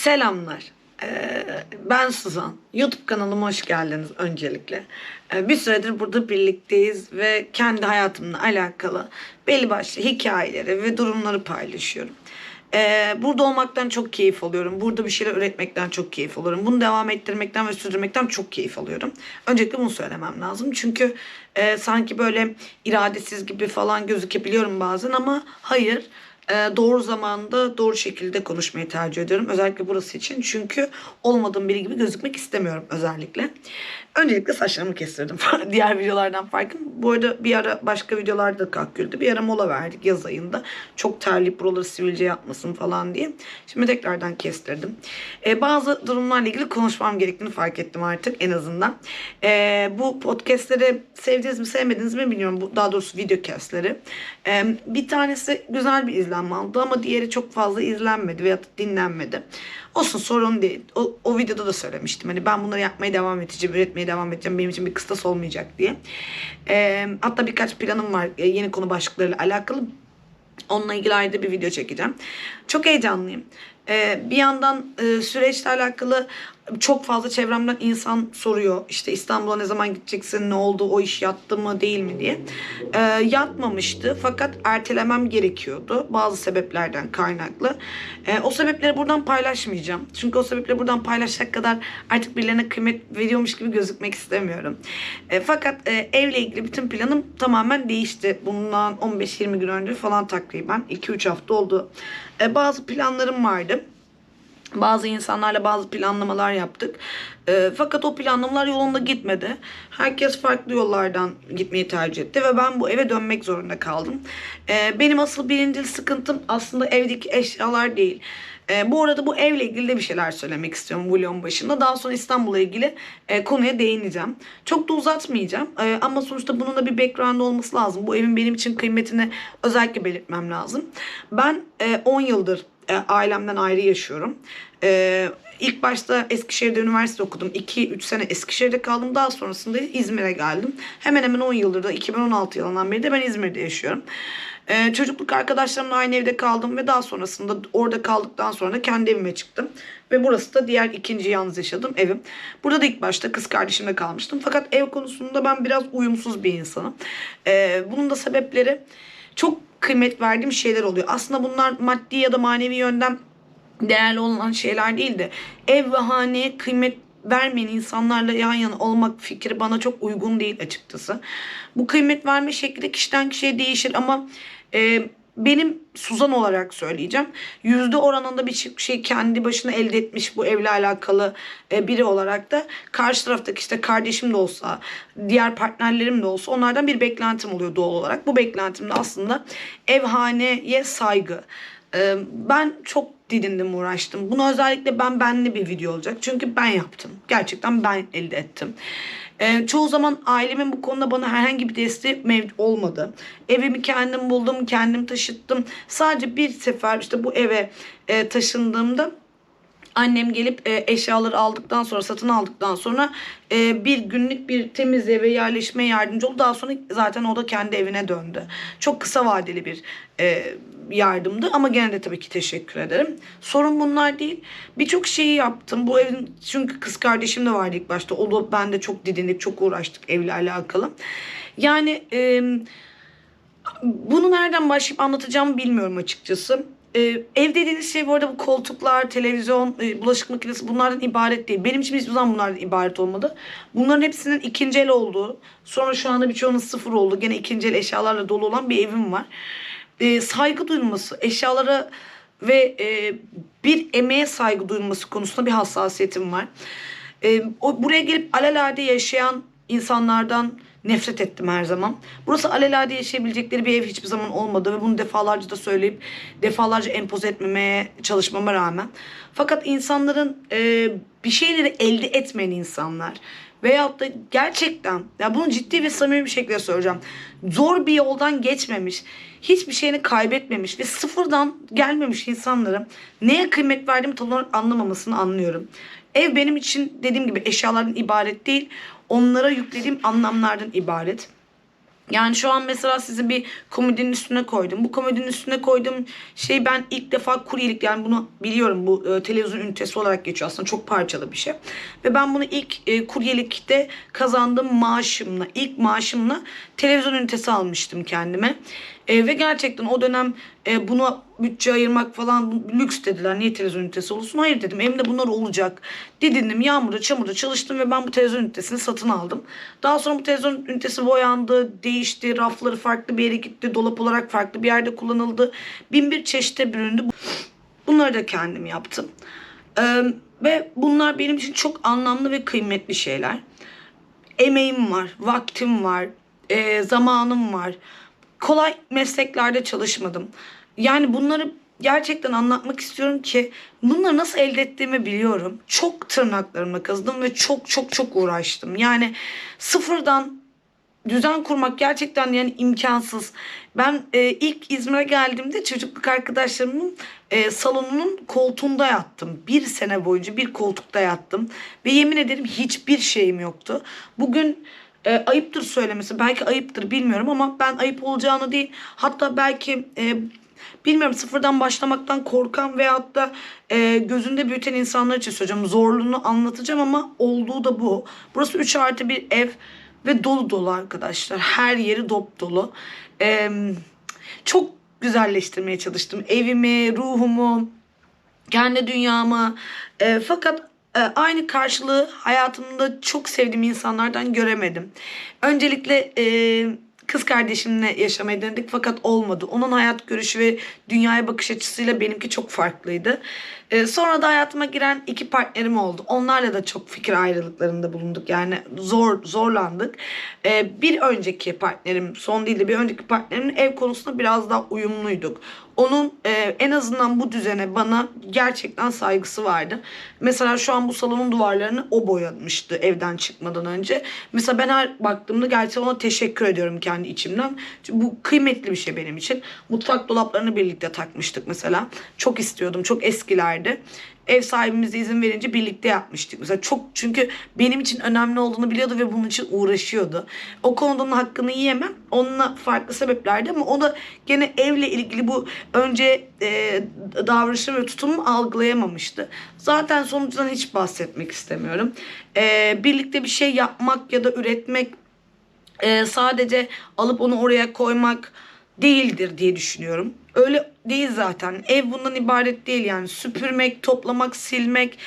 Selamlar. Ee, ben Suzan. YouTube kanalıma hoş geldiniz öncelikle. Ee, bir süredir burada birlikteyiz ve kendi hayatımla alakalı belli başlı hikayeleri ve durumları paylaşıyorum. Ee, burada olmaktan çok keyif alıyorum. Burada bir şeyler üretmekten çok keyif alıyorum. Bunu devam ettirmekten ve sürdürmekten çok keyif alıyorum. Öncelikle bunu söylemem lazım. Çünkü e, sanki böyle iradesiz gibi falan gözükebiliyorum bazen ama hayır. Ee, doğru zamanda doğru şekilde konuşmayı tercih ediyorum. Özellikle burası için. Çünkü olmadığım biri gibi gözükmek istemiyorum özellikle. Öncelikle saçlarımı kestirdim. Diğer videolardan farkım. Bu arada bir ara başka videolarda kalk güldü. Bir ara mola verdik yaz ayında. Çok terleyip buraları sivilce yapmasın falan diye. Şimdi tekrardan kestirdim. Ee, bazı durumlarla ilgili konuşmam gerektiğini fark ettim artık en azından. Ee, bu podcastleri sevdiniz mi sevmediniz mi bilmiyorum. Bu, daha doğrusu videocastleri. Ee, bir tanesi güzel bir izlenme aldı ama diğeri çok fazla izlenmedi veya dinlenmedi. Olsun sorun değil. O, o videoda da söylemiştim. Hani ben bunları yapmaya devam edeceğim, üretmeye devam edeceğim. Benim için bir kıstas olmayacak diye. Ee, hatta birkaç planım var e, yeni konu başlıklarıyla alakalı. Onunla ilgili ayrıca bir video çekeceğim. Çok heyecanlıyım. Ee, bir yandan e, süreçle alakalı çok fazla çevremden insan soruyor. İşte İstanbul'a ne zaman gideceksin, ne oldu, o iş yattı mı değil mi diye. Ee, yatmamıştı fakat ertelemem gerekiyordu bazı sebeplerden kaynaklı. Ee, o sebepleri buradan paylaşmayacağım. Çünkü o sebepleri buradan paylaşacak kadar artık birilerine kıymet veriyormuş gibi gözükmek istemiyorum. Ee, fakat e, evle ilgili bütün planım tamamen değişti. Bundan 15-20 gün önce falan takriben 2-3 hafta oldu. Ee, bazı planlarım vardı. Bazı insanlarla bazı planlamalar yaptık. E, fakat o planlamalar yolunda gitmedi. Herkes farklı yollardan gitmeyi tercih etti ve ben bu eve dönmek zorunda kaldım. E, benim asıl birinci sıkıntım aslında evdeki eşyalar değil. E, bu arada bu evle ilgili de bir şeyler söylemek istiyorum vlogun başında. Daha sonra İstanbul'la ilgili e, konuya değineceğim. Çok da uzatmayacağım e, ama sonuçta bunun da bir background olması lazım. Bu evin benim için kıymetini özellikle belirtmem lazım. Ben e, 10 yıldır e, ailemden ayrı yaşıyorum. E, ilk başta Eskişehir'de üniversite okudum. 2-3 sene Eskişehir'de kaldım. Daha sonrasında İzmir'e geldim. Hemen hemen 10 yıldır da 2016 yılından beri de ben İzmir'de yaşıyorum. E, çocukluk arkadaşlarımla aynı evde kaldım ve daha sonrasında orada kaldıktan sonra da kendi evime çıktım. Ve burası da diğer ikinci yalnız yaşadığım evim. Burada da ilk başta kız kardeşimle kalmıştım. Fakat ev konusunda ben biraz uyumsuz bir insanım. E, bunun da sebepleri çok kıymet verdiğim şeyler oluyor. Aslında bunlar maddi ya da manevi yönden değerli olan şeyler değil de ev ve haneye kıymet vermeyen insanlarla yan yana olmak fikri bana çok uygun değil açıkçası. Bu kıymet verme şekli de kişiden kişiye değişir ama e, benim Suzan olarak söyleyeceğim. Yüzde oranında bir şey kendi başına elde etmiş bu evle alakalı e, biri olarak da karşı taraftaki işte kardeşim de olsa, diğer partnerlerim de olsa onlardan bir beklentim oluyor doğal olarak. Bu beklentim de aslında evhaneye saygı. E, ben çok didindim uğraştım. Bunu özellikle ben benli bir video olacak. Çünkü ben yaptım. Gerçekten ben elde ettim. Ee, çoğu zaman ailemin bu konuda bana herhangi bir desteği mevcut olmadı. Evimi kendim buldum, kendim taşıttım. Sadece bir sefer işte bu eve e, taşındığımda annem gelip e, eşyaları aldıktan sonra satın aldıktan sonra e, bir günlük bir temizliğe ve yerleşmeye yardımcı oldu. Daha sonra zaten o da kendi evine döndü. Çok kısa vadeli bir e, yardımdı ama gene de tabii ki teşekkür ederim. Sorun bunlar değil. Birçok şeyi yaptım. Bu evin çünkü kız kardeşim de vardı ilk başta. O da ben de çok didindik, çok uğraştık evle alakalı. Yani e, bunu nereden başlayıp anlatacağımı bilmiyorum açıkçası. Ee, ev dediğiniz şey bu arada bu koltuklar, televizyon, e, bulaşık makinesi bunlardan ibaret değil. Benim için hiçbir zaman bunlardan ibaret olmadı. Bunların hepsinin ikinci el olduğu, sonra şu anda birçoğunun sıfır oldu. Gene ikinci el eşyalarla dolu olan bir evim var. Ee, saygı duyulması, eşyalara ve e, bir emeğe saygı duyulması konusunda bir hassasiyetim var. Ee, o, buraya gelip alelade yaşayan insanlardan nefret ettim her zaman. Burası alelade yaşayabilecekleri bir ev hiçbir zaman olmadı ve bunu defalarca da söyleyip defalarca empoze etmemeye çalışmama rağmen. Fakat insanların e, bir şeyleri elde etmeyen insanlar veyahut da gerçekten ya bunu ciddi ve samimi bir şekilde söyleyeceğim. Zor bir yoldan geçmemiş, hiçbir şeyini kaybetmemiş ve sıfırdan gelmemiş insanların neye kıymet verdiğimi tam olarak anlamamasını anlıyorum. Ev benim için dediğim gibi eşyalardan ibaret değil onlara yüklediğim anlamlardan ibaret. Yani şu an mesela sizi bir komodinin üstüne koydum. Bu komodinin üstüne koyduğum şey ben ilk defa kuryelik yani bunu biliyorum bu e, televizyon ünitesi olarak geçiyor aslında çok parçalı bir şey. Ve ben bunu ilk e, kuryelikte kazandığım maaşımla ilk maaşımla televizyon ünitesi almıştım kendime. E, ve gerçekten o dönem e, buna bütçe ayırmak falan lüks dediler. Niye televizyon ünitesi olsun? Hayır dedim. Evimde bunlar olacak. Didindim. Yağmurda, çamurda çalıştım ve ben bu televizyon ünitesini satın aldım. Daha sonra bu televizyon ünitesi boyandı, değişti, rafları farklı bir yere gitti, dolap olarak farklı bir yerde kullanıldı. Bin bir çeşite büründü. Bunları da kendim yaptım. Ee, ve bunlar benim için çok anlamlı ve kıymetli şeyler. Emeğim var, vaktim var, e, zamanım var. Kolay mesleklerde çalışmadım. Yani bunları gerçekten anlatmak istiyorum ki bunları nasıl elde ettiğimi biliyorum. Çok tırnaklarımla kazıdım ve çok çok çok uğraştım. Yani sıfırdan düzen kurmak gerçekten yani imkansız. Ben e, ilk İzmir'e geldiğimde çocukluk arkadaşlarımın e, salonunun koltuğunda yattım. Bir sene boyunca bir koltukta yattım. Ve yemin ederim hiçbir şeyim yoktu. Bugün e, ayıptır söylemesi. Belki ayıptır bilmiyorum ama ben ayıp olacağını değil. Hatta belki e, bilmiyorum sıfırdan başlamaktan korkan veyahut da e, gözünde büyüten insanlar için söyleyeceğim. Zorluğunu anlatacağım ama olduğu da bu. Burası 3 artı bir ev ve dolu dolu arkadaşlar. Her yeri dop dolu. E, çok güzelleştirmeye çalıştım. Evimi, ruhumu, kendi dünyamı. E, fakat aynı karşılığı hayatımda çok sevdiğim insanlardan göremedim. Öncelikle e, kız kardeşimle yaşamayı denedik fakat olmadı. Onun hayat görüşü ve dünyaya bakış açısıyla benimki çok farklıydı. E, sonra da hayatıma giren iki partnerim oldu. Onlarla da çok fikir ayrılıklarında bulunduk. Yani zor zorlandık. E, bir önceki partnerim, son değil de bir önceki partnerimin ev konusunda biraz daha uyumluyduk. Onun e, en azından bu düzene bana gerçekten saygısı vardı. Mesela şu an bu salonun duvarlarını o boyamıştı evden çıkmadan önce. Mesela ben her baktığımda gerçekten ona teşekkür ediyorum kendi içimden. Çünkü bu kıymetli bir şey benim için. Mutfak dolaplarını birlikte takmıştık mesela. Çok istiyordum. Çok eskilerdi ev sahibimiz de izin verince birlikte yapmıştık. Mesela çok çünkü benim için önemli olduğunu biliyordu ve bunun için uğraşıyordu. O konuda onun hakkını yiyemem. Onunla farklı sebeplerdi ama o da gene evle ilgili bu önce e, davranışı ve tutumu algılayamamıştı. Zaten sonuçtan hiç bahsetmek istemiyorum. E, birlikte bir şey yapmak ya da üretmek e, sadece alıp onu oraya koymak değildir diye düşünüyorum. Öyle değil zaten. Ev bundan ibaret değil yani. Süpürmek, toplamak, silmek.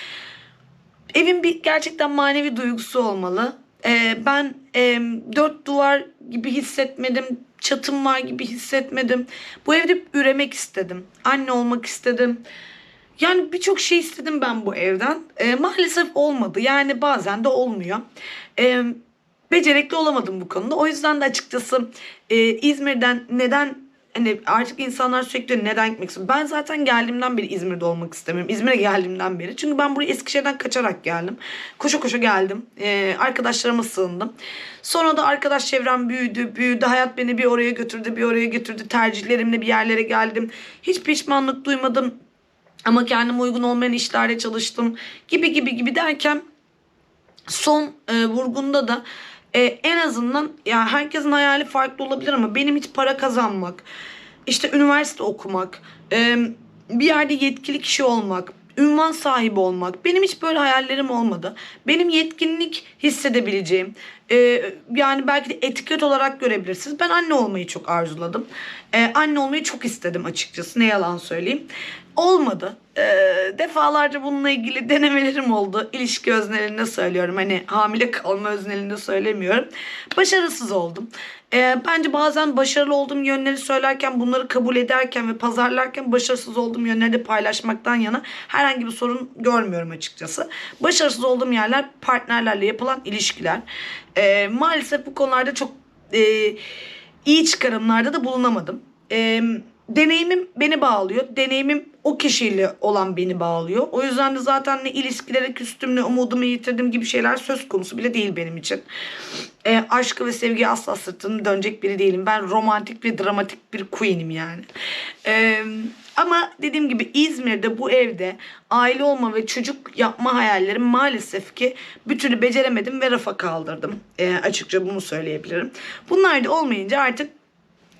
Evin bir gerçekten manevi duygusu olmalı. Ee, ben e, dört duvar gibi hissetmedim. Çatım var gibi hissetmedim. Bu evde üremek istedim. Anne olmak istedim. Yani birçok şey istedim ben bu evden. Ee, maalesef olmadı. Yani bazen de olmuyor. Ee, becerikli olamadım bu konuda. O yüzden de açıkçası e, İzmir'den neden hani artık insanlar sürekli neden gitmek istiyor? Ben zaten geldiğimden beri İzmir'de olmak istemiyorum. İzmir'e geldiğimden beri. Çünkü ben buraya Eskişehir'den kaçarak geldim. Koşa koşa geldim. Ee, arkadaşlarıma sığındım. Sonra da arkadaş çevrem büyüdü, büyüdü. Hayat beni bir oraya götürdü, bir oraya götürdü. Tercihlerimle bir yerlere geldim. Hiç pişmanlık duymadım. Ama kendime uygun olmayan işlerde çalıştım. Gibi gibi gibi derken son e, vurgunda da e, en azından ya herkesin hayali farklı olabilir ama benim hiç para kazanmak, işte üniversite okumak, e, bir yerde yetkili kişi olmak, ünvan sahibi olmak benim hiç böyle hayallerim olmadı. Benim yetkinlik hissedebileceğim e, yani belki de etiket olarak görebilirsiniz. Ben anne olmayı çok arzuladım. E, anne olmayı çok istedim açıkçası ne yalan söyleyeyim. Olmadı. E, defalarca bununla ilgili denemelerim oldu. İlişki öznelinde söylüyorum. Hani hamile kalma öznelinde söylemiyorum. Başarısız oldum. E, bence bazen başarılı olduğum yönleri söylerken bunları kabul ederken ve pazarlarken başarısız olduğum yönleri de paylaşmaktan yana herhangi bir sorun görmüyorum açıkçası. Başarısız olduğum yerler partnerlerle yapılan ilişkiler. E, maalesef bu konularda çok e, iyi çıkarımlarda da bulunamadım. E, deneyimim beni bağlıyor. Deneyimim o kişiyle olan beni bağlıyor. O yüzden de zaten ne ilişkilere küstüm ne umudumu yitirdim gibi şeyler söz konusu bile değil benim için. E, aşkı ve sevgiye asla sırtını dönecek biri değilim. Ben romantik ve dramatik bir queen'im yani. E, ama dediğim gibi İzmir'de bu evde aile olma ve çocuk yapma hayallerim maalesef ki bir türlü beceremedim ve rafa kaldırdım. E, açıkça bunu söyleyebilirim. Bunlar da olmayınca artık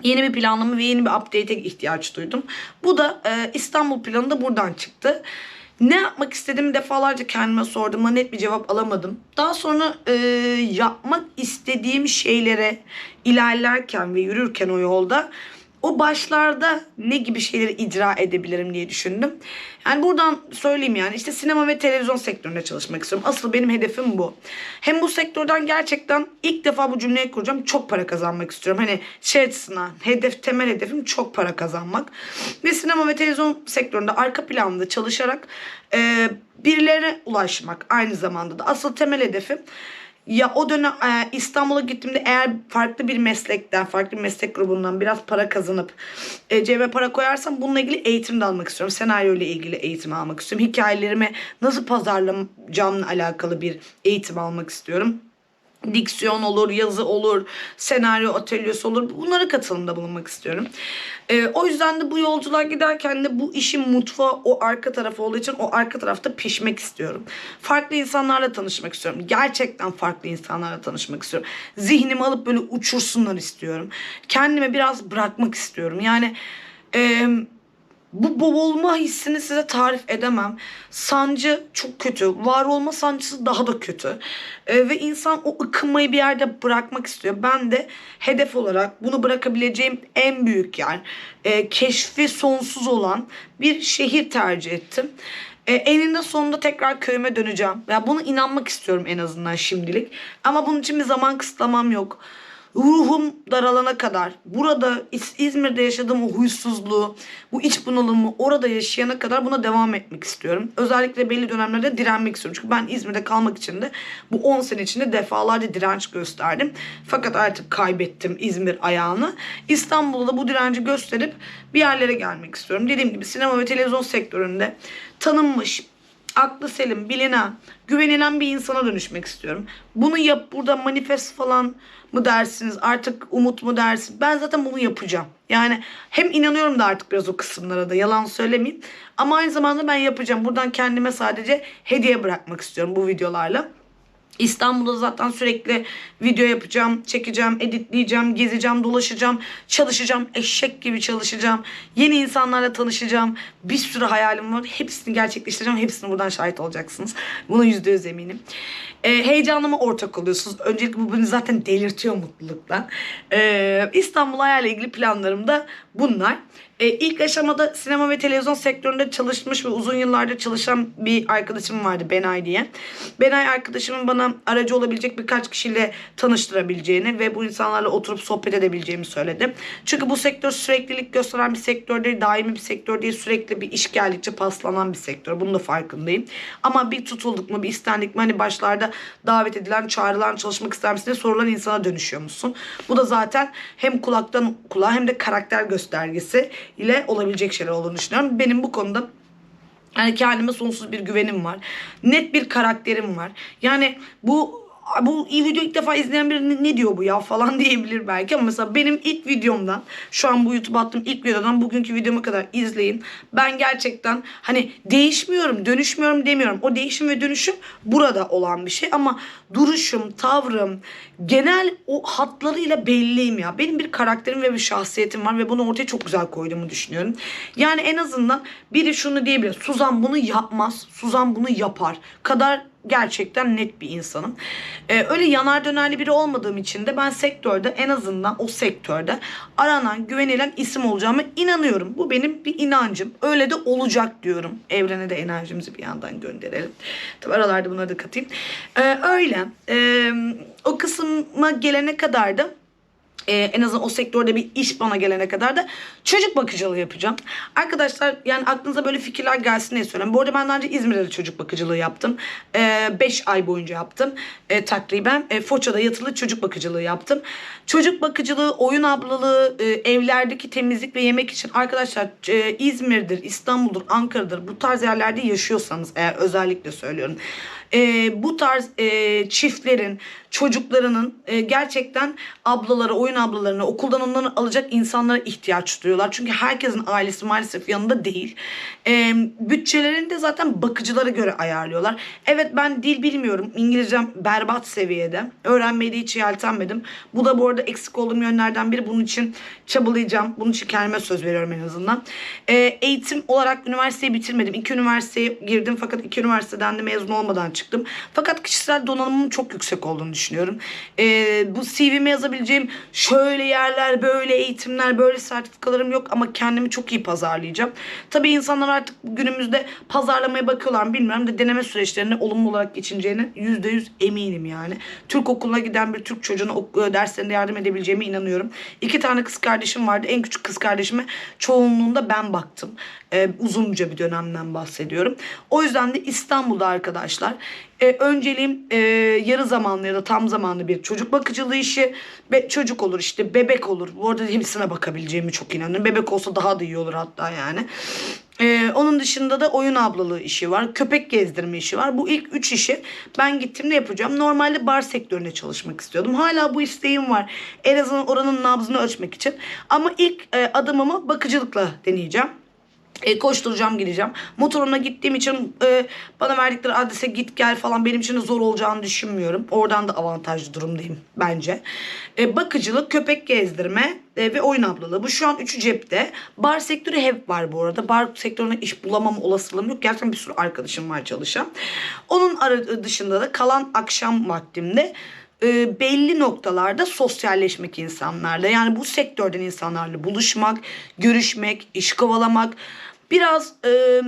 yeni bir planlama ve yeni bir update'e ihtiyaç duydum. Bu da e, İstanbul planı da buradan çıktı. Ne yapmak istediğimi defalarca kendime sordum ama net bir cevap alamadım. Daha sonra e, yapmak istediğim şeylere ilerlerken ve yürürken o yolda o başlarda ne gibi şeyleri icra edebilirim diye düşündüm. Yani buradan söyleyeyim yani işte sinema ve televizyon sektöründe çalışmak istiyorum. Asıl benim hedefim bu. Hem bu sektörden gerçekten ilk defa bu cümleyi kuracağım. Çok para kazanmak istiyorum. Hani şey açısından hedef temel hedefim çok para kazanmak. Ve sinema ve televizyon sektöründe arka planda çalışarak e, birilerine ulaşmak aynı zamanda da. Asıl temel hedefim ya o dönem e, İstanbul'a gittiğimde eğer farklı bir meslekten, farklı bir meslek grubundan biraz para kazanıp e, cebime para koyarsam bununla ilgili eğitim de almak istiyorum. Senaryo ile ilgili eğitim almak istiyorum. Hikayelerimi nasıl pazarlayacağımla alakalı bir eğitim almak istiyorum diksiyon olur, yazı olur, senaryo atölyesi olur. Bunlara katılımda bulunmak istiyorum. Ee, o yüzden de bu yolculuğa giderken de bu işin mutfağı o arka tarafı olduğu için o arka tarafta pişmek istiyorum. Farklı insanlarla tanışmak istiyorum. Gerçekten farklı insanlarla tanışmak istiyorum. Zihnimi alıp böyle uçursunlar istiyorum. Kendime biraz bırakmak istiyorum. Yani... E, bu boğulma hissini size tarif edemem. Sancı çok kötü. Var olma sancısı daha da kötü. Ee, ve insan o ıkınmayı bir yerde bırakmak istiyor. Ben de hedef olarak bunu bırakabileceğim en büyük yer, e, keşfi sonsuz olan bir şehir tercih ettim. E, eninde sonunda tekrar köyüme döneceğim. Ya yani bunu inanmak istiyorum en azından şimdilik. Ama bunun için bir zaman kısıtlamam yok ruhum daralana kadar burada İzmir'de yaşadığım o huysuzluğu, bu iç bunalımı orada yaşayana kadar buna devam etmek istiyorum. Özellikle belli dönemlerde direnmek istiyorum. Çünkü ben İzmir'de kalmak için de bu 10 sene içinde defalarca direnç gösterdim. Fakat artık kaybettim İzmir ayağını. İstanbul'da bu direnci gösterip bir yerlere gelmek istiyorum. Dediğim gibi sinema ve televizyon sektöründe tanınmış, aklı selim, bilinen, güvenilen bir insana dönüşmek istiyorum. Bunu yap burada manifest falan mı dersiniz artık umut mu dersiniz ben zaten bunu yapacağım. Yani hem inanıyorum da artık biraz o kısımlara da yalan söylemeyeyim. Ama aynı zamanda ben yapacağım. Buradan kendime sadece hediye bırakmak istiyorum bu videolarla. İstanbul'da zaten sürekli video yapacağım, çekeceğim, editleyeceğim, gezeceğim, dolaşacağım, çalışacağım, eşek gibi çalışacağım. Yeni insanlarla tanışacağım. Bir sürü hayalim var. Hepsini gerçekleştireceğim. Hepsini buradan şahit olacaksınız. Buna yüzde yüz eminim. E, heyecanıma ortak oluyorsunuz. Öncelikle bu beni zaten delirtiyor mutluluktan. E, İstanbul hayal ilgili planlarım da bunlar. E, ilk aşamada sinema ve televizyon sektöründe çalışmış ve uzun yıllardır çalışan bir arkadaşım vardı Benay diye. Benay arkadaşımın bana aracı olabilecek birkaç kişiyle tanıştırabileceğini ve bu insanlarla oturup sohbet edebileceğimi söyledi. Çünkü bu sektör süreklilik gösteren bir sektör değil, daimi bir sektör değil, sürekli bir iş geldikçe paslanan bir sektör. Bunun da farkındayım. Ama bir tutulduk mu, bir istendik mi hani başlarda davet edilen, çağrılan, çalışmak ister misin diye sorulan insana dönüşüyor musun? Bu da zaten hem kulaktan kulağa hem de karakter göstergesi ile olabilecek şeyler olduğunu düşünüyorum. Benim bu konuda yani kendime sonsuz bir güvenim var. Net bir karakterim var. Yani bu bu video ilk defa izleyen biri ne diyor bu ya falan diyebilir belki ama mesela benim ilk videomdan şu an bu YouTube attığım ilk videodan bugünkü videoma kadar izleyin. Ben gerçekten hani değişmiyorum, dönüşmüyorum demiyorum. O değişim ve dönüşüm burada olan bir şey ama duruşum, tavrım, genel o hatlarıyla belliyim ya. Benim bir karakterim ve bir şahsiyetim var ve bunu ortaya çok güzel koyduğumu düşünüyorum. Yani en azından biri şunu diyebilir. Suzan bunu yapmaz, Suzan bunu yapar kadar gerçekten net bir insanım. Ee, öyle yanar dönerli biri olmadığım için de ben sektörde en azından o sektörde aranan, güvenilen isim olacağıma inanıyorum. Bu benim bir inancım. Öyle de olacak diyorum. Evrene de enerjimizi bir yandan gönderelim. Tabi aralarda bunları da katayım. Ee, öyle. Ee, o kısma gelene kadar da Ee, en azından o sektörde bir iş bana gelene kadar da çocuk bakıcılığı yapacağım. Arkadaşlar yani aklınıza böyle fikirler gelsin diye söylüyorum. Bu arada ben daha önce İzmir'de de çocuk bakıcılığı yaptım. 5 ay boyunca yaptım e, takriben. E, Foça'da yatılı çocuk bakıcılığı yaptım. Çocuk bakıcılığı, oyun ablalığı, e, evlerdeki temizlik ve yemek için arkadaşlar e, İzmir'dir, İstanbul'dur, Ankara'dır bu tarz yerlerde yaşıyorsanız eğer özellikle söylüyorum. E, bu tarz e, çiftlerin, çocuklarının e, gerçekten ablaları, oyun ablalarını, okuldan onları alacak insanlara ihtiyaç duyuyorlar. Çünkü herkesin ailesi maalesef yanında değil. E, bütçelerini de zaten bakıcılara göre ayarlıyorlar. Evet ben dil bilmiyorum. İngilizcem berbat seviyede. Öğrenmeyi de hiç yeltenmedim. Bu da bu arada eksik olduğum yönlerden biri. Bunun için çabalayacağım. Bunun için kendime söz veriyorum en azından. E, eğitim olarak üniversiteyi bitirmedim. İki üniversiteye girdim fakat iki üniversiteden de mezun olmadan çıktım. Fakat kişisel donanımım çok yüksek olduğunu düşünüyorum. E, bu CV'me yazabileceğim şöyle yerler, böyle eğitimler, böyle sertifikalarım yok ama kendimi çok iyi pazarlayacağım. Tabii insanlar artık günümüzde pazarlamaya bakıyorlar bilmiyorum da deneme süreçlerini olumlu olarak geçineceğine yüzde yüz eminim yani. Türk okuluna giden bir Türk çocuğuna ok- derslerinde yardım edebileceğime inanıyorum. İki tane kız kardeşim vardı. En küçük kız kardeşime çoğunluğunda ben baktım. Ee, uzunca bir dönemden bahsediyorum. O yüzden de İstanbul'da arkadaşlar e, önceliğim e, yarı zamanlı ya da tam zamanlı bir çocuk bakıcılığı işi ve çocuk olur işte bebek olur. Bu arada hepsine bakabileceğimi çok inanıyorum. Bebek olsa daha da iyi olur hatta yani. E, onun dışında da oyun ablalığı işi var. Köpek gezdirme işi var. Bu ilk üç işi ben gittiğimde yapacağım. Normalde bar sektöründe çalışmak istiyordum. Hala bu isteğim var. En azından oranın nabzını ölçmek için. Ama ilk e, adımımı bakıcılıkla deneyeceğim. E, koşturacağım gideceğim. Motorumla gittiğim için e, bana verdikleri adrese git gel falan benim için de zor olacağını düşünmüyorum. Oradan da avantajlı durumdayım bence. E, bakıcılık, köpek gezdirme e, ve oyun ablalığı. Bu şu an üçü cepte. Bar sektörü hep var bu arada. Bar sektörüne iş bulamam olasılığım yok. Gerçekten bir sürü arkadaşım var çalışan. Onun dışında da kalan akşam vaktimde e, belli noktalarda sosyalleşmek insanlarla. Yani bu sektörden insanlarla buluşmak, görüşmek, iş kovalamak. Biraz e,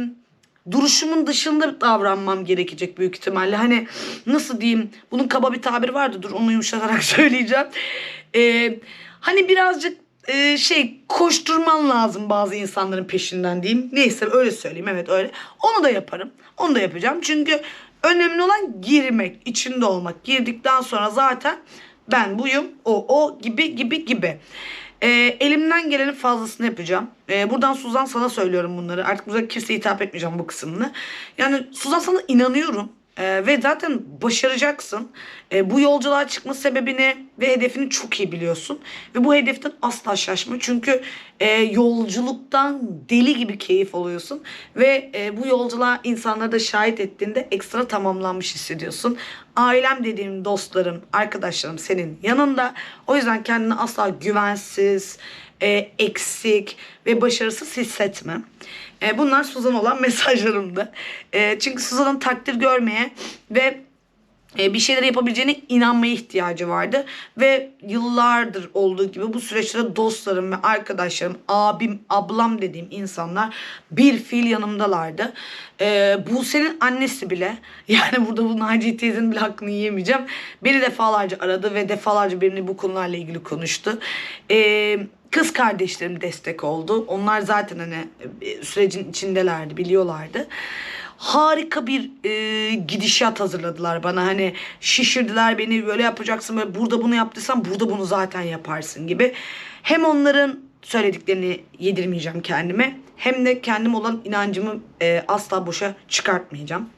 duruşumun dışında davranmam gerekecek büyük ihtimalle. Hani nasıl diyeyim bunun kaba bir tabiri vardı dur onu yumuşatarak söyleyeceğim. E, hani birazcık e, şey koşturman lazım bazı insanların peşinden diyeyim. Neyse öyle söyleyeyim evet öyle. Onu da yaparım. Onu da yapacağım. Çünkü önemli olan girmek, içinde olmak. Girdikten sonra zaten ben buyum, o, o gibi gibi gibi. Ee, elimden gelenin fazlasını yapacağım. Ee, buradan Suzan sana söylüyorum bunları. Artık burada kimseye hitap etmeyeceğim bu kısmını. Yani Suzan sana inanıyorum. Ee, ve zaten başaracaksın. Ee, bu yolculuğa çıkma sebebini ve hedefini çok iyi biliyorsun. Ve bu hedeften asla şaşma. Çünkü e, yolculuktan deli gibi keyif alıyorsun. Ve e, bu yolculuğa insanlara da şahit ettiğinde ekstra tamamlanmış hissediyorsun. Ailem dediğim dostlarım, arkadaşlarım senin yanında. O yüzden kendini asla güvensiz, e, eksik ve başarısız hissetme. E, bunlar Suzan olan mesajlarımdı. E, çünkü Suzan'ın takdir görmeye ve bir şeyler yapabileceğine inanmaya ihtiyacı vardı. Ve yıllardır olduğu gibi bu süreçte dostlarım ve arkadaşlarım, abim, ablam dediğim insanlar bir fiil yanımdalardı. E, Buse'nin annesi bile yani burada bu Naciye teyzenin bile hakkını yiyemeyeceğim. Beni defalarca aradı ve defalarca benimle bu konularla ilgili konuştu. E, kız kardeşlerim destek oldu. Onlar zaten hani e, sürecin içindelerdi, biliyorlardı harika bir e, gidişat hazırladılar bana. Hani şişirdiler beni böyle yapacaksın böyle burada bunu yaptıysan burada bunu zaten yaparsın gibi. Hem onların söylediklerini yedirmeyeceğim kendime hem de kendim olan inancımı e, asla boşa çıkartmayacağım.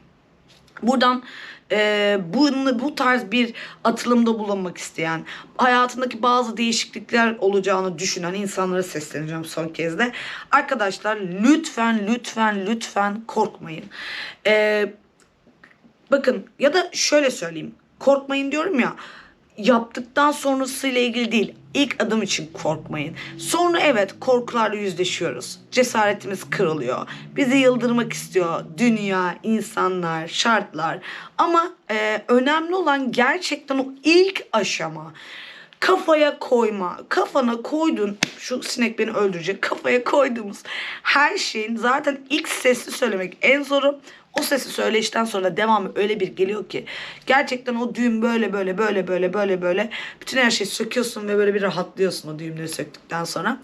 Buradan e, bu, bu tarz bir atılımda bulunmak isteyen, hayatındaki bazı değişiklikler olacağını düşünen insanlara sesleneceğim son kez de. Arkadaşlar lütfen lütfen lütfen korkmayın. E, bakın ya da şöyle söyleyeyim. Korkmayın diyorum ya yaptıktan sonrasıyla ilgili değil. İlk adım için korkmayın. Sonra evet korkularla yüzleşiyoruz. Cesaretimiz kırılıyor. Bizi yıldırmak istiyor dünya, insanlar, şartlar. Ama e, önemli olan gerçekten o ilk aşama. Kafaya koyma. Kafana koydun. Şu sinek beni öldürecek. Kafaya koyduğumuz her şeyin zaten ilk sesli söylemek en zoru. O sesi söyleyişten sonra devamı öyle bir geliyor ki gerçekten o düğüm böyle böyle böyle böyle böyle böyle bütün her şeyi söküyorsun ve böyle bir rahatlıyorsun o düğümleri söktükten sonra.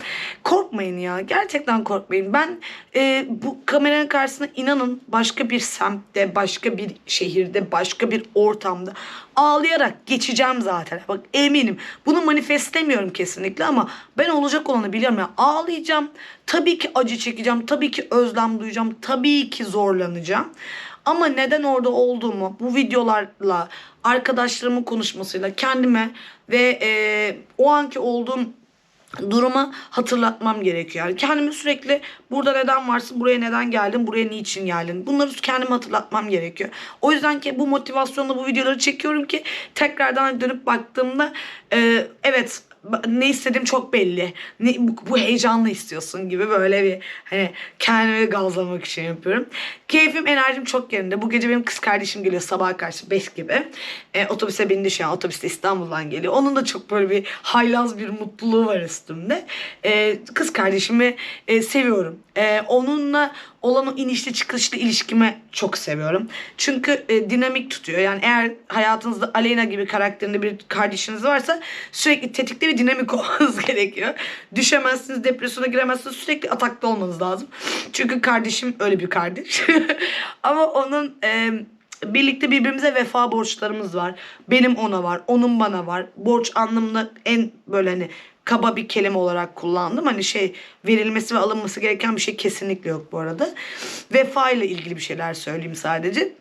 Korkmayın ya gerçekten korkmayın. Ben e, bu kameranın karşısına inanın başka bir semtte, başka bir şehirde, başka bir ortamda ağlayarak geçeceğim zaten. Bak eminim. Bunu manifestlemiyorum kesinlikle ama ben olacak olanı biliyorum ya. Ağlayacağım. Tabii ki acı çekeceğim. Tabii ki özlem duyacağım. Tabii ki zorlanacağım. Ama neden orada olduğumu bu videolarla, arkadaşlarımın konuşmasıyla kendime ve e, o anki olduğum duruma hatırlatmam gerekiyor. Yani kendime sürekli burada neden varsın, buraya neden geldin, buraya niçin geldin? Bunları kendime hatırlatmam gerekiyor. O yüzden ki bu motivasyonla bu videoları çekiyorum ki tekrardan dönüp baktığımda e, evet ne istediğim çok belli. Ne, bu, bu heyecanla istiyorsun gibi böyle bir hani kendimi gazlamak için yapıyorum. Keyfim, enerjim çok yerinde. Bu gece benim kız kardeşim geliyor sabah karşı 5 gibi. E, otobüse bindi şu an. Otobüste İstanbul'dan geliyor. Onun da çok böyle bir haylaz bir mutluluğu var üstümde. E, kız kardeşimi e, seviyorum. E, onunla olan o inişli çıkışlı ilişkimi çok seviyorum. Çünkü e, dinamik tutuyor. Yani eğer hayatınızda Aleyna gibi karakterinde bir kardeşiniz varsa sürekli tetikte ve dinamik olmanız gerekiyor. Düşemezsiniz, depresyona giremezsiniz. Sürekli atakta olmanız lazım. Çünkü kardeşim öyle bir kardeş. Ama onun e, birlikte birbirimize vefa borçlarımız var. Benim ona var, onun bana var. Borç anlamında en böyle hani kaba bir kelime olarak kullandım. Hani şey verilmesi ve alınması gereken bir şey kesinlikle yok bu arada. Vefa ile ilgili bir şeyler söyleyeyim sadece.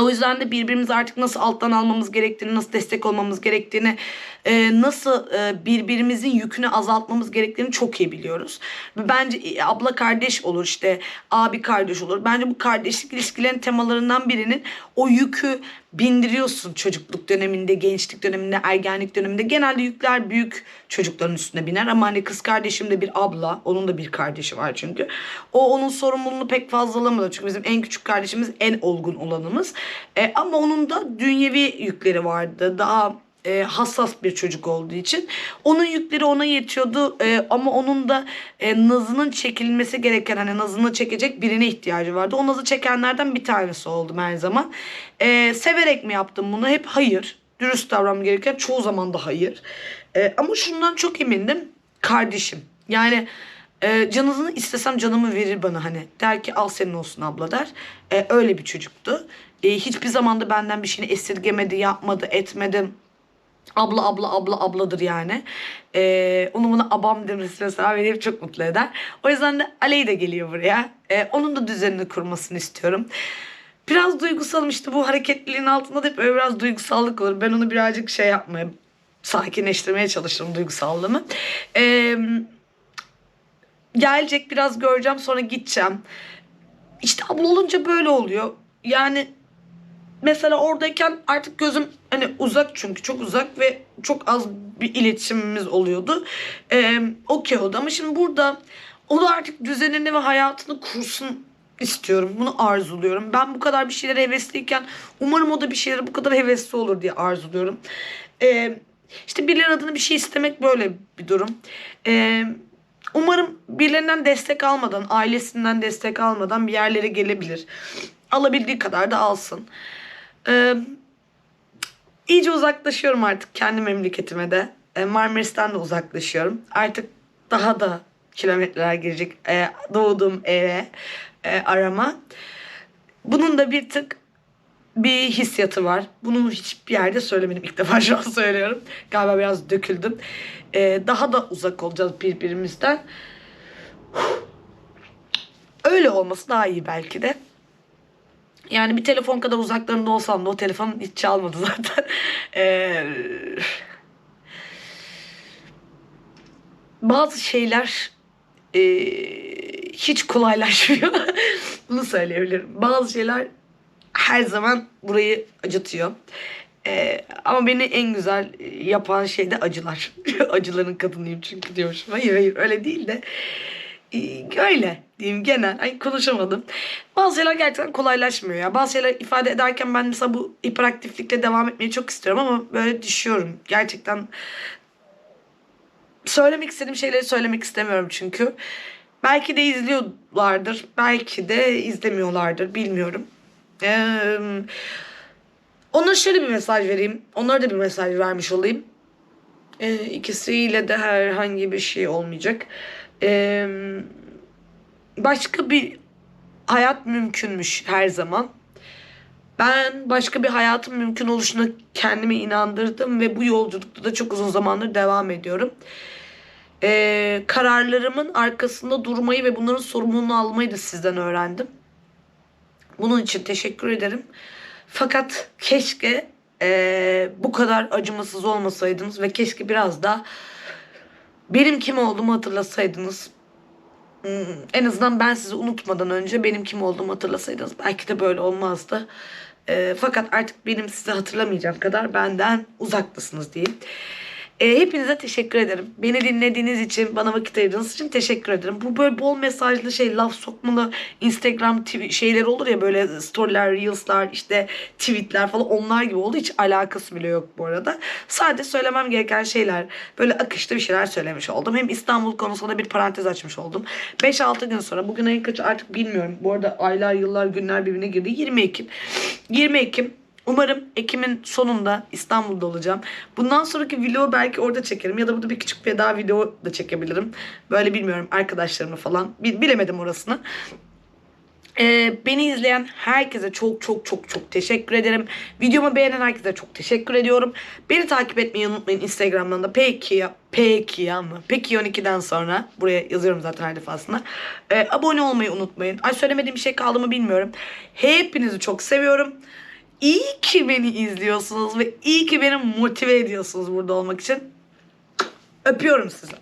O yüzden de birbirimizi artık nasıl alttan almamız gerektiğini, nasıl destek olmamız gerektiğini, e, nasıl e, birbirimizin yükünü azaltmamız gerektiğini çok iyi biliyoruz. Bence e, abla kardeş olur işte, abi kardeş olur. Bence bu kardeşlik ilişkilerin temalarından birinin o yükü bindiriyorsun çocukluk döneminde, gençlik döneminde, ergenlik döneminde. Genelde yükler büyük çocukların üstüne biner ama hani kız kardeşim de bir abla, onun da bir kardeşi var çünkü. O onun sorumluluğunu pek fazla alamadı. Çünkü bizim en küçük kardeşimiz en olgun olanımız. E, ama onun da dünyevi yükleri vardı. Daha e, hassas bir çocuk olduğu için. Onun yükleri ona yetiyordu e, ama onun da e, nazının çekilmesi gereken hani nazını çekecek birine ihtiyacı vardı. O nazı çekenlerden bir tanesi oldum her zaman. E, severek mi yaptım bunu? Hep hayır. Dürüst davranmam gereken çoğu zaman da hayır. E, ama şundan çok emindim. Kardeşim. Yani e, canını istesem canımı verir bana hani. Der ki al senin olsun abla der. E, öyle bir çocuktu. E, hiçbir zaman da benden bir şeyini esirgemedi, yapmadı, etmedi. Abla abla abla abladır yani. Ee, onun bana abam demesi mesela beni hep çok mutlu eder. O yüzden de Aley de geliyor buraya. Ee, onun da düzenini kurmasını istiyorum. Biraz duygusalım işte bu hareketliliğin altında da hep böyle biraz duygusallık olur. Ben onu birazcık şey yapmaya, sakinleştirmeye çalışırım duygusallığımı. Ee, gelecek biraz göreceğim sonra gideceğim. İşte abla olunca böyle oluyor. Yani mesela oradayken artık gözüm hani uzak çünkü çok uzak ve çok az bir iletişimimiz oluyordu. Ee, Okey oldu ama şimdi burada o da artık düzenini ve hayatını kursun istiyorum. Bunu arzuluyorum. Ben bu kadar bir şeylere hevesliyken umarım o da bir şeylere bu kadar hevesli olur diye arzuluyorum. Ee, işte birileri adına bir şey istemek böyle bir durum. Ee, umarım birilerinden destek almadan, ailesinden destek almadan bir yerlere gelebilir. Alabildiği kadar da alsın. Ee, iyice uzaklaşıyorum artık kendi memleketime de. Ee, Marmaris'ten de uzaklaşıyorum. Artık daha da kilometreler girecek e, doğduğum eve e, arama. Bunun da bir tık bir hissiyatı var. Bunu hiçbir yerde söylemedim. İlk defa şu an söylüyorum. Galiba biraz döküldüm. Ee, daha da uzak olacağız birbirimizden. Öyle olması daha iyi belki de. Yani bir telefon kadar uzaklarında olsam da o telefon hiç çalmadı zaten. Ee, bazı şeyler e, hiç kolaylaşmıyor. Bunu söyleyebilirim. Bazı şeyler her zaman burayı acıtıyor. Ee, ama beni en güzel yapan şey de acılar. Acıların kadınıyım çünkü diyormuşum. Hayır hayır öyle değil de öyle diyeyim genel. Ay konuşamadım. Bazı şeyler gerçekten kolaylaşmıyor ya. Bazı şeyler ifade ederken ben mesela bu hiperaktiflikle devam etmeyi çok istiyorum ama böyle düşüyorum. Gerçekten söylemek istediğim şeyleri söylemek istemiyorum çünkü. Belki de izliyorlardır. Belki de izlemiyorlardır. Bilmiyorum. Ee, onlara şöyle bir mesaj vereyim. Onlara da bir mesaj vermiş olayım. Ee, ikisiyle de herhangi bir şey olmayacak. Ee, başka bir hayat mümkünmüş her zaman. Ben başka bir hayatın mümkün oluşuna kendime inandırdım ve bu yolculukta da çok uzun zamandır devam ediyorum. Ee, kararlarımın arkasında durmayı ve bunların sorumluluğunu almayı da sizden öğrendim. Bunun için teşekkür ederim. Fakat keşke eee, bu kadar acımasız olmasaydınız ve keşke biraz da benim kim olduğumu hatırlasaydınız. Hmm, En azından ben sizi unutmadan önce benim kim olduğumu hatırlasaydınız belki de böyle olmazdı. Eee, fakat artık benim sizi hatırlamayacağım kadar benden uzaktasınız diyeyim. Eee, hepinize teşekkür ederim. Beni dinlediğiniz için, bana vakit ayırdığınız için teşekkür ederim. Bu böyle bol mesajlı şey, laf sokmalı Instagram TV şeyleri olur ya böyle storyler, reels'lar, işte tweetler falan onlar gibi oldu. Hiç alakası bile yok bu arada. Sadece söylemem gereken şeyler. Böyle akışta bir şeyler söylemiş oldum. Hem İstanbul konusunda bir parantez açmış oldum. 5-6 gün sonra, bugün ayın kaçı artık bilmiyorum. Bu arada aylar, yıllar, günler birbirine girdi. 20 Ekim. 20 Ekim Umarım Ekim'in sonunda İstanbul'da olacağım. Bundan sonraki vlogu belki orada çekerim ya da burada bir küçük veda video da çekebilirim. Böyle bilmiyorum arkadaşlarımla falan. Bil- Bilemedim orasını. Ee, beni izleyen herkese çok çok çok çok teşekkür ederim. Videomu beğenen herkese çok teşekkür ediyorum. Beni takip etmeyi unutmayın Instagram'dan da peki peki ya mı? Peki 12'den sonra buraya yazıyorum zaten her defasında. Ee, abone olmayı unutmayın. Ay söylemediğim bir şey kaldı mı bilmiyorum. Hepinizi çok seviyorum. İyi ki beni izliyorsunuz ve iyi ki beni motive ediyorsunuz burada olmak için. Öpüyorum sizi.